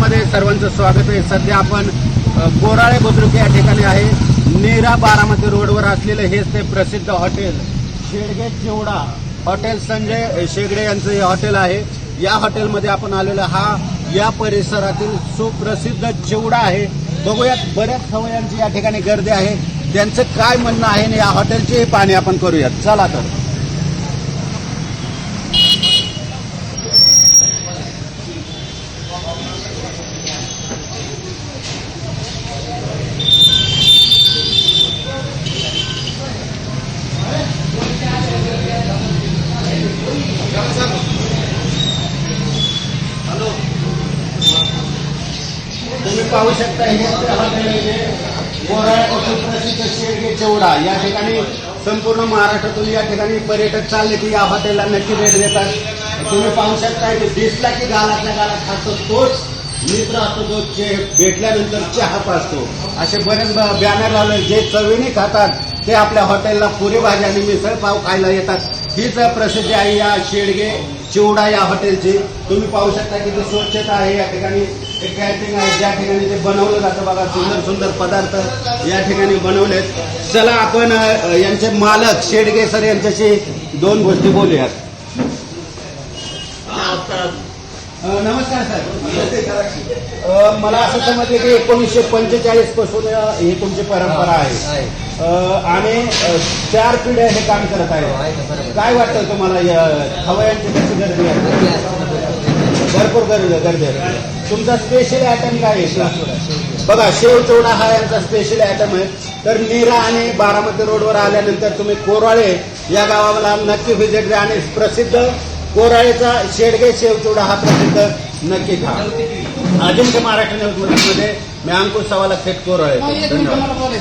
मध्ये सर्वांचं स्वागत आहे. सध्या आपण बोराळे कोराळे बुद्रुक या ठिकाणी आहे. नेरा बारामती रोडवर असलेलं हेच ते प्रसिद्ध हॉटेल. शेडगे चिवडा. हॉटेल संजय शेगडे यांचं हे हॉटेल आहे. या हॉटेलमध्ये आपण आलेलो हा या परिसरातील सुप्रसिद्ध चिवडा आहे. बघूयात बऱ्याच खवयांची या ठिकाणी गर्दी आहे. त्यांचं काय म्हणणं आहे आणि या हॉटेलचीही पाणी आपण करूयात. चला तर. आवश्यकता पाहू शकता हे ते आहे. जे या ठिकाणी संपूर्ण महाराष्ट्रातून या ठिकाणी पर्यटक चालले की या हॉटेलला नक्की भेट देतात. तुम्ही पाहू शकता दिसला की गालातल्या गालात खातो तोच मित्र असतो तो चे भेटल्यानंतर चहा पाचतो. असे बरेच बॅनर लावले जे चवीने खातात ते आपल्या हॉटेलला पुरी भाजी आणि मिसळ पाव खायला येतात. हीच प्रसिद्धी आहे या शेडगे चिवडा या हॉटेलची तुम्ही पाहू शकता की ते स्वच्छता आहे या ठिकाणी एक कॅन्टीन आहे ज्या ठिकाणी ते बनवलं जातं बघा सुंदर सुंदर पदार्थ या ठिकाणी बनवलेत चला आपण यांचे मालक शेडगे सर यांच्याशी दोन गोष्टी बोलूयात. नमस्कार सर. मला असं समजलं की एकोणीसशे पंचेचाळीसपासून ही तुमची परंपरा आहे. आणि चार पिढ्या हे काम करत आहे काय वाटतं तुम्हाला या खवयांची कशी गर्दी आहे? भरपूर गर्दी गर्दी आहे. तुमचा स्पेशल आयटम काय आहे? बघा शेव चिवडा हा यांचा स्पेशल आयटम आहे. तर नीरा आणि बारामती रोडवर आल्यानंतर तुम्ही कोराळे या गावाला नक्की व्हिजिट द्या आणि प्रसिद्ध कोराळेचा शेडगे शेव चिवडा हा प्रसिद्ध नक्की खा. अजिंक्य महाराष्ट्र न्यूजमध्ये मी अंकुश सवाला थेट कोराळे धन्यवाद.